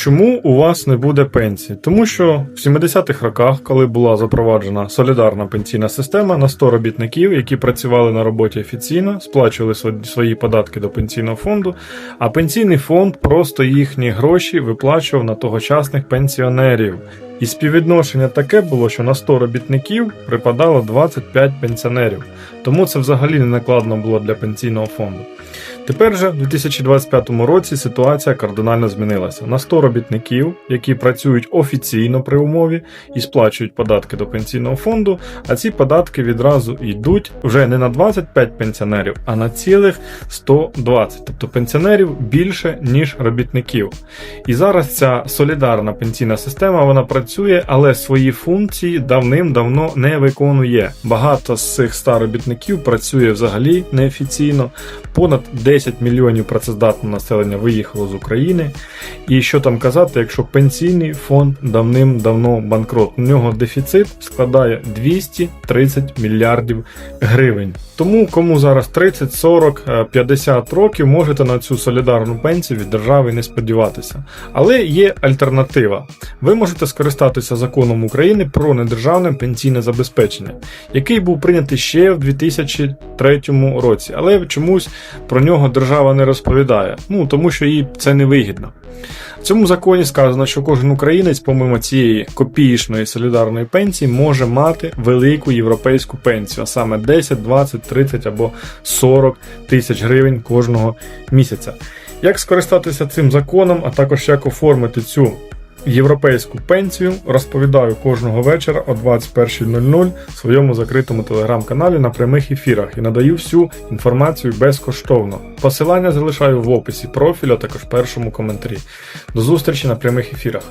Чому у вас не буде пенсії? Тому що в 70-х роках, коли була запроваджена солідарна пенсійна система на 100 робітників, які працювали на роботі офіційно, сплачували свої податки до пенсійного фонду, а пенсійний фонд просто їхні гроші виплачував на тогочасних пенсіонерів. І співвідношення таке було, що на 100 робітників припадало 25 пенсіонерів. Тому це взагалі не накладно було для пенсійного фонду. Тепер же в 2025 році ситуація кардинально змінилася. На 100 робітників, які працюють офіційно при умові і сплачують податки до пенсійного фонду, а ці податки відразу йдуть вже не на 25 пенсіонерів, а на цілих 120. Тобто пенсіонерів більше, ніж робітників. І зараз ця солідарна пенсійна система вона працює, але свої функції давним-давно не виконує. Багато з цих 100 робітників працює взагалі неофіційно. Понад 10 мільйонів працездатного населення виїхало з України. І що там казати, якщо пенсійний фонд давним-давно банкрот, у нього дефіцит складає 230 мільярдів гривень. Тому кому зараз 30, 40, е, 50 років, можете на цю солідарну пенсію від держави не сподіватися. Але є альтернатива. Ви можете скористатися законом України про недержавне пенсійне забезпечення, який був прийнятий ще в 2003 році, але чомусь про нього держава не розповідає. Ну тому що їй це не вигідно. В цьому законі сказано, що кожен українець, помимо цієї копіїчної солідарної пенсії, може мати велику європейську пенсію, а саме 10, 20, 30 або 40 тисяч гривень кожного місяця. Як скористатися цим законом, а також як оформити цю європейську пенсію, розповідаю кожного вечора о 21.00 в своєму закритому телеграм-каналі на прямих ефірах і надаю всю інформацію безкоштовно. Посилання залишаю в описі профіля, також першому коментарі. До зустрічі на прямих ефірах.